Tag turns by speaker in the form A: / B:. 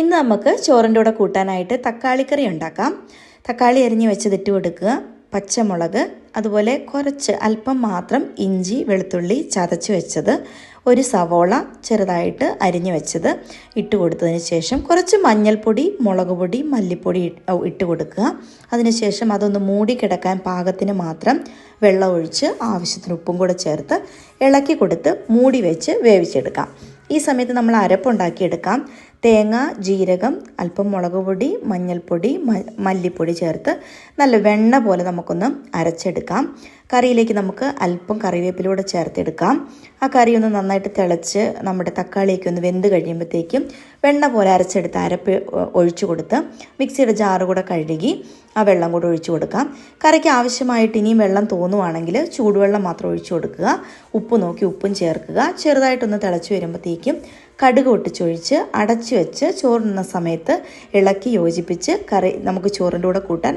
A: ഇന്ന് നമുക്ക് ചോറിന്റെ കൂടെ കൂട്ടാനായിട്ട് തക്കാളിക്കറി ഉണ്ടാക്കാം. തക്കാളി അരിഞ്ഞ് വെച്ചതിട്ട് കൊടുക്കുക. പച്ചമുളക് അതുപോലെ കുറച്ച് അല്പം മാത്രം ഇഞ്ചി വെളുത്തുള്ളി ചതച്ച് വെച്ചത്. ഒരു സവോള ചെറുതായിട്ട് അരിഞ്ഞ് വെച്ചത് ഇട്ട് കൊടുത്തതിന് ശേഷം കുറച്ച് മഞ്ഞൾപ്പൊടി മുളക് പൊടി മല്ലിപ്പൊടി ഇട്ട് കൊടുക്കുക. അതിനുശേഷം അതൊന്ന് മൂടി കിടക്കാൻ പാകത്തിന് മാത്രം വെള്ളം ഒഴിച്ച് ആവശ്യത്തിന് ഉപ്പും കൂടെ ചേർത്ത് ഇളക്കി കൊടുത്ത് മൂടി വെച്ച് വേവിച്ചെടുക്കാം. ഈ സമയത്ത് നമ്മൾ അരപ്പുണ്ടാക്കിയെടുക്കാം തേങ്ങ ജീരകം അല്പം മുളക് പൊടി മഞ്ഞൾപ്പൊടി മല്ലിപ്പൊടി ചേർത്ത് നല്ല വെണ്ണ പോലെ നമുക്കൊന്ന് അരച്ചെടുക്കാം. കറിയിലേക്ക് നമുക്ക് അല്പം കറിവേപ്പിലൂടെ ചേർത്തെടുക്കാം. ആ കറി ഒന്ന് നന്നായിട്ട് തിളച്ച് നമ്മുടെ തക്കാളിയൊക്കെ ഒന്ന് വെന്ത് കഴിയുമ്പോഴത്തേക്കും വെണ്ണ പോലെ അരച്ചെടുത്ത് അരപ്പ് ഒഴിച്ചു കൊടുത്ത് മിക്സിയുടെ ജാറ് കൂടെ കഴുകി ആ വെള്ളം കൂടെ ഒഴിച്ചു കൊടുക്കാം. കറിക്ക് ആവശ്യമായിട്ട് ഇനിയും വെള്ളം തോന്നുവാണെങ്കിൽ ചൂടുവെള്ളം മാത്രം ഒഴിച്ചു കൊടുക്കുക. ഉപ്പ് നോക്കി ഉപ്പും ചേർക്കുക. ചെറുതായിട്ടൊന്ന് തിളച്ച് വരുമ്പോഴത്തേക്കും കടുക് ഒട്ടിച്ചൊഴിച്ച് അടച്ചു വെച്ച് ചോറുണ്ണുന്ന സമയത്ത് ഇളക്കി യോജിപ്പിച്ച് കറി നമുക്ക് ചോറിന്റെ കൂടെ കൂട്ടാൻ